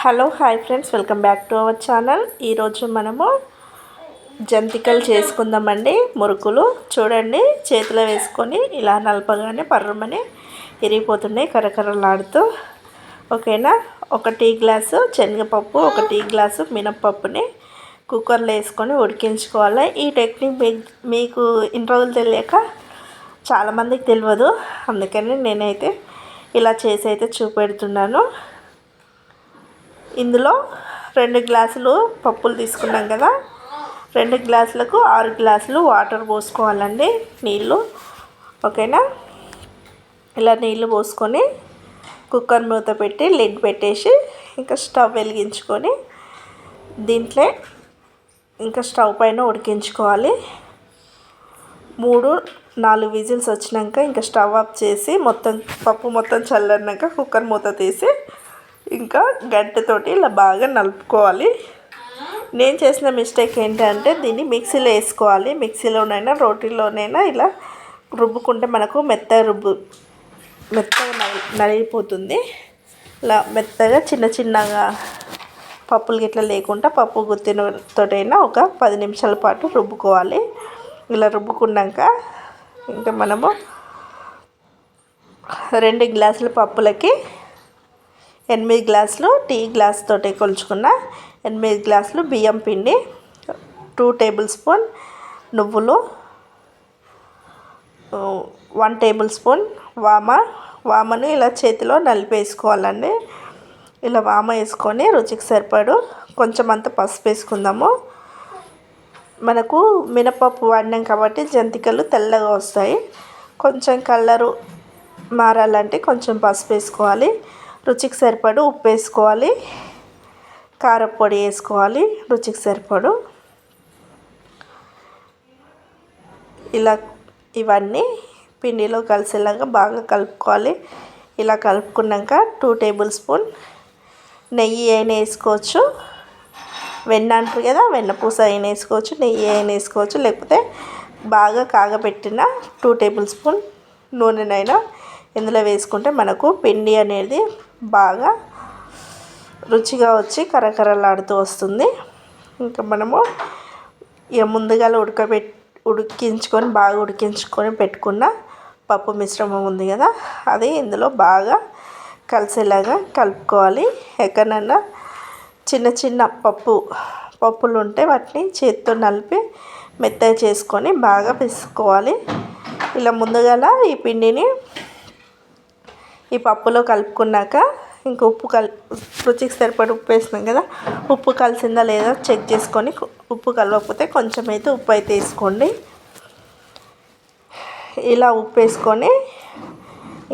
Hello hi friends. Welcome back to our channel. ఈరోజు మనము జంతికలు చేసుకుందామండి మురుకులు. చూడండి చేతిలో వేసుకొని ఇలా నలపగానే పర్రమని ఇరిగిపోతున్నాయి కరకరలాడుతూ. ఓకేనా? ఒక టీ గ్లాసు శనగపప్పు ఒక టీ గ్లాసు మినప్పప్పుని కుక్కర్లో వేసుకొని ఉడికించుకోవాలి. ఈ టెక్నిక్ మీకు ఇన్ని రోజులు తెలియక చాలామందికి తెలియదు. అందుకని నేనైతే ఇలా చేసి అయితే చూపెడుతున్నాను. ఇందులో రెండు గ్లాసులు పప్పులు తీసుకున్నాం కదా. రెండు గ్లాసులకు ఆరు గ్లాసులు వాటర్ పోసుకోవాలండి నీళ్ళు. ఓకేనా? ఇలా నీళ్ళు పోసుకొని కుక్కర్ మూత పెట్టి లిడ్ పెట్టేసి ఇంకా స్టవ్ వెలిగించుకొని దీంట్లో ఇంకా స్టవ్ పైన ఉడికించుకోవాలి. మూడు నాలుగు విజిల్స్ వచ్చినాక ఇంకా స్టవ్ ఆఫ్ చేసి మొత్తం పప్పు మొత్తం చల్లన్నాక కుక్కర్ మూత తీసి ఇంకా గంటతోటి ఇలా బాగా నలుపుకోవాలి. నేను చేసిన మిస్టేక్ ఏంటంటే దీన్ని మిక్సీలో వేసుకోవాలి. మిక్సీలోనైనా రోటీలోనైనా ఇలా రుబ్బుకుంటే మనకు మెత్తగా రుబ్బు మెత్తగా నలిగిపోతుంది. ఇలా మెత్తగా చిన్న చిన్నగా పప్పులు గిట్ల లేకుండా పప్పు గుత్తినతోటైనా ఒక పది నిమిషాల పాటు రుబ్బుకోవాలి. ఇలా రుబ్బుకున్నాక ఇంకా మనము రెండు గ్లాసుల పప్పులకి ఎనిమిది గ్లాసులు టీ గ్లాస్ తోటి కొలుచుకున్న. ఎనిమిది గ్లాసులు బియ్యం పిండి టూ టేబుల్ స్పూన్ నువ్వులు వన్ టేబుల్ స్పూన్ వామ. వామను ఇలా చేతిలో నలిపేసుకోవాలండి. ఇలా వామ వేసుకొని రుచికి సరిపడు కొంచెం అంత పసుపు వేసుకుందాము. మనకు మినపప్పు వాడినాం కాబట్టి జంతికలు తెల్లగా వస్తాయి. కొంచెం కలరు మారాలంటే కొంచెం పసుపు వేసుకోవాలి. రుచికి సరిపడు ఉప్పు వేసుకోవాలి కారపొడి వేసుకోవాలి రుచికి సరిపడు. ఇలా ఇవన్నీ పిండిలో కలిసేలాగా బాగా కలుపుకోవాలి. ఇలా కలుపుకున్నాక టూ టేబుల్ స్పూన్ నెయ్యి అయినా వేసుకోవచ్చు. వెన్న అంటారు కదా వెన్నపూస అయినా వేసుకోవచ్చు నెయ్యి అయినా వేసుకోవచ్చు. లేకపోతే బాగా కాగబెట్టిన టూ టేబుల్ స్పూన్ నూనెనైనా ఇందులో వేసుకుంటే మనకు పిండి అనేది బాగా రుచిగా వచ్చి కరకరలాడుతూ వస్తుంది. ఇంకా మనము ఇక ముందుగా ఉడకబెట్టి ఉడికించుకొని బాగా ఉడికించుకొని పెట్టుకున్న పప్పు మిశ్రమం ఉంది కదా అది ఇందులో బాగా కలిసేలాగా కలుపుకోవాలి. ఎక్కడన్నా చిన్న చిన్న పప్పు పప్పులు ఉంటే వాటిని చేతితో నలిపి మెత్తగా చేసుకొని బాగా పిసుకోవాలి ఇలా ముందుగా ఈ పిండిని ఈ పప్పులో కలుపుకున్నాక ఇంక ఉప్పు కల్ రుచికి సరిపడి ఉప్పు వేసినాం కదా ఉప్పు కలిసిందా లేదా చెక్ చేసుకొని ఉప్పు కలవకపోతే కొంచెం అయితే ఉప్పు అయితే వేసుకోండి. ఇలా ఉప్పు వేసుకొని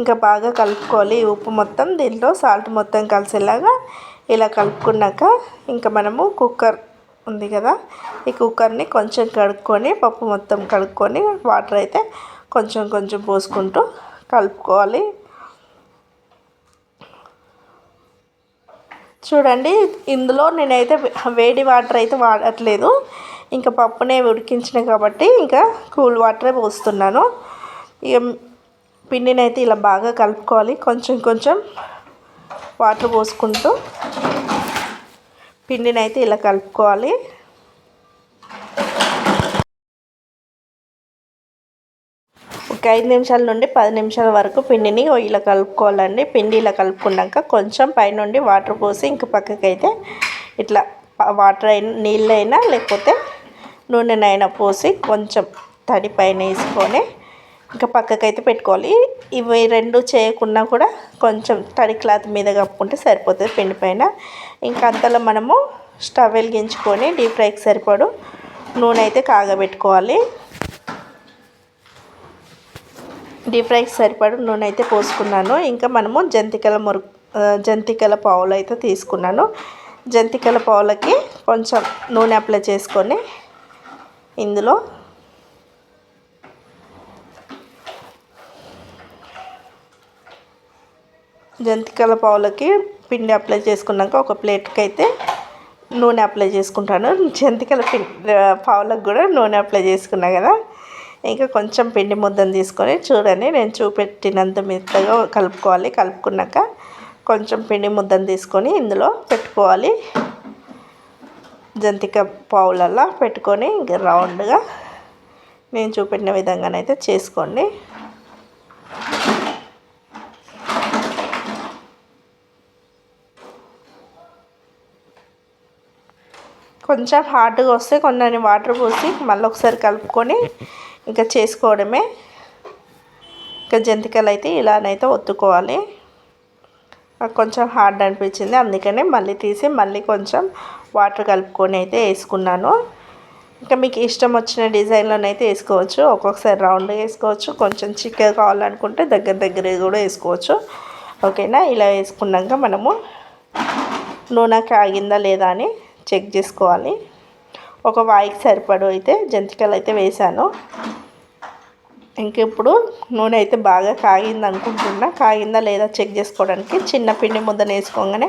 ఇంకా బాగా కలుపుకోవాలి. ఉప్పు మొత్తం దీంట్లో సాల్ట్ మొత్తం కలిసేలాగా ఇలా కలుపుకున్నాక ఇంకా మనము కుక్కర్ ఉంది కదా ఈ కుక్కర్ని కొంచెం కడుక్కొని పప్పు మొత్తం కడుక్కొని వాటర్ అయితే కొంచెం కొంచెం పోసుకుంటూ కలుపుకోవాలి. చూడండి ఇందులో నేనైతే వేడి వాటర్ అయితే వాడట్లేదు. ఇంకా పప్పునే ఉడికించిన కాబట్టి ఇంకా కూల్ వాటరే పోస్తున్నాను. ఇక పిండిని అయితే ఇలా బాగా కలుపుకోవాలి. కొంచెం కొంచెం వాటర్ పోసుకుంటూ పిండిని అయితే ఇలా కలుపుకోవాలి. ఒక ఐదు నిమిషాల నుండి పది నిమిషాల వరకు పిండిని ఇలా కలుపుకోవాలండి. పిండి ఇలా కలుపుకున్నాక కొంచెం పైనుండి వాటర్ పోసి ఇంక పక్కకైతే ఇట్లా వాటర్ అయినా నీళ్ళైనా లేకపోతే నూనెనైనా పోసి కొంచెం తడి పైన వేసుకొని ఇంకా పక్కకైతే పెట్టుకోవాలి. ఇవి రెండు చేయకుండా కూడా కొంచెం తడి క్లాత్ మీద కప్పుకుంటే సరిపోతుంది పిండి పైన. ఇంకా అంతలో మనము స్టవ్ వెలిగించుకొని డీప్ ఫ్రైకి సరిపడు నూనె అయితే కాగబెట్టుకోవాలి. డీప్ ఫ్రైకి సరిపడ నూనె అయితే పోసుకున్నాను. ఇంకా మనము జంతికల మురు జంతికల పావులు అయితే తీసుకున్నాను. జంతికల పావులకి కొంచెం నూనె అప్లై చేసుకొని ఇందులో జంతికల పావులకి పిండి అప్లై చేసుకున్నాక ఒక ప్లేట్కి అయితే నూనె అప్లై చేసుకుంటాను. జంతికల పిండి పావులకు కూడా నూనె అప్లై చేసుకున్నా కదా. ఇంకా కొంచెం పిండి ముద్దను తీసుకొని చూడండి నేను చూపెట్టినంత మెత్తగా కలుపుకోవాలి. కలుపుకున్నాక కొంచెం పిండి ముద్దను తీసుకొని ఇందులో పెట్టుకోవాలి. జంతిక పావులల్లా పెట్టుకొని ఇంకా రౌండ్గా నేను చూపెట్టిన విధంగానైతే చేసుకోండి. కొంచెం హార్డ్గా వస్తే కొన్ని వాటర్ పోసి మళ్ళీ ఒకసారి కలుపుకొని ఇంకా చేసుకోవడమే. ఇంకా జంతికలు అయితే ఇలానైతే ఒత్తుకోవాలి. కొంచెం హార్డ్ అనిపించింది. అందుకనే మళ్ళీ తీసి మళ్ళీ కొంచెం వాటర్ కలుపుకొని అయితే వేసుకున్నాను. ఇంకా మీకు ఇష్టం వచ్చిన డిజైన్లోనైతే వేసుకోవచ్చు. ఒక్కొక్కసారి రౌండ్ వేసుకోవచ్చు. కొంచెం చిక్కగా కావాలనుకుంటే దగ్గర దగ్గర కూడా వేసుకోవచ్చు. ఓకేనా? ఇలా వేసుకున్నాక మనము నూనె కాగిందా లేదా అని చెక్ చేసుకోవాలి. ఒక వాయికి సరిపడు అయితే జంతికలు అయితే వేసాను ఇంక ఇప్పుడు నూనె అయితే బాగా కాగింది అనుకుంటున్నా. కాగిందా లేదా చెక్ చేసుకోవడానికి. చిన్న పిండి ముద్దను వేసుకోగానే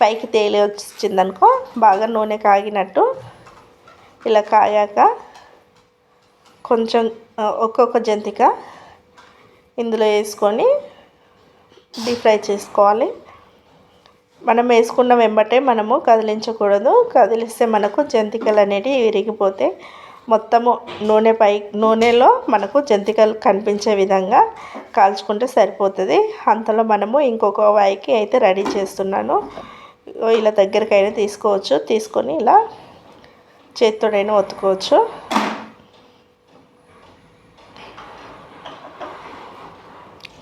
పైకి తేలి వచ్చిందనుకో బాగా నూనె కాగినట్టు ఇలా కాగాక కొంచెం ఒక్కొక్క జంతిక ఇందులో వేసుకొని డీప్ ఫ్రై చేసుకోవాలి. మనం వేసుకున్న వెంబటే మనము కదిలించకూడదు. కదిలిస్తే మనకు జంతికలు అనేటివి విరిగిపోతే మొత్తము నూనె పై నూనెలో మనకు జంతికలు కనిపించే విధంగా కాల్చుకుంటే సరిపోతుంది. అంతలో మనము ఇంకొక వాయికి అయితే రెడీ చేస్తున్నాను. ఇలా దగ్గరకైనా తీసుకోవచ్చు. తీసుకొని ఇలా చేతితోడైనా ఒత్తుకోవచ్చు.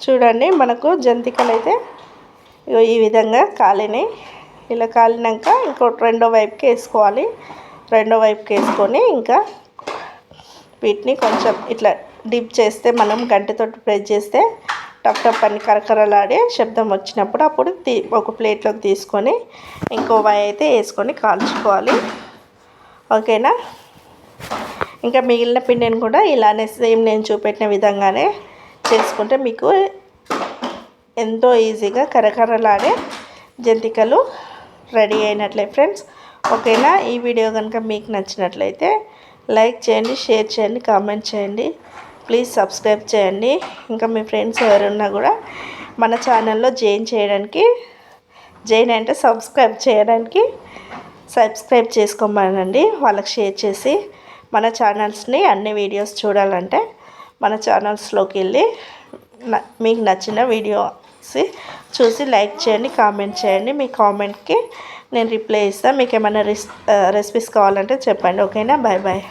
చూడండి మనకు జంతికలు అయితే ఈ విధంగా కాలిని ఇలా కాలినాక ఇంకో రెండో వైపుకి వేసుకోవాలి. రెండో వైపుకి వేసుకొని ఇంకా వీటిని కొంచెం ఇట్లా డిప్ చేస్తే మనం గంటతో ప్రెస్ చేస్తే టప్ టప్ అని కరకరలాడే శబ్దం వచ్చినప్పుడు అప్పుడు తీ ఒక ప్లేట్లోకి తీసుకొని ఇంకో వై అయితే వేసుకొని కాల్చుకోవాలి. ఓకేనా? ఇంకా మిగిలిన పిండిని కూడా ఇలానే సేమ్ నేను చూపెట్టిన విధంగానే చేసుకుంటే మీకు ఎంతో ఈజీగా కరకరలాడే జంతికలు రెడీ అయినట్లే ఫ్రెండ్స్. ఓకేనా? ఈ వీడియో కనుక మీకు నచ్చినట్లయితే లైక్ చేయండి షేర్ చేయండి కామెంట్ చేయండి. ప్లీజ్ సబ్స్క్రైబ్ చేయండి. ఇంకా మీ ఫ్రెండ్స్ ఎవరున్నా కూడా మన ఛానల్లో జాయిన్ చేయడానికి జాయిన్ అంటే సబ్స్క్రైబ్ చేయడానికి సబ్స్క్రైబ్ చేసుకోమనండి. వాళ్ళకి షేర్ చేసి మన ఛానల్స్ని అన్ని వీడియోస్ చూడాలంటే మన ఛానల్స్లోకి వెళ్ళి మీకు నచ్చిన వీడియో వీడియోస్ చూసి లైక్ చేయండి కామెంట్ చేయండి. మీ కామెంట్కి నేను రిప్లై ఇస్తాను మీకు ఏమైనా రెసిపీస్ కావాలంటే చెప్పండి. ఓకేనా? Bye bye.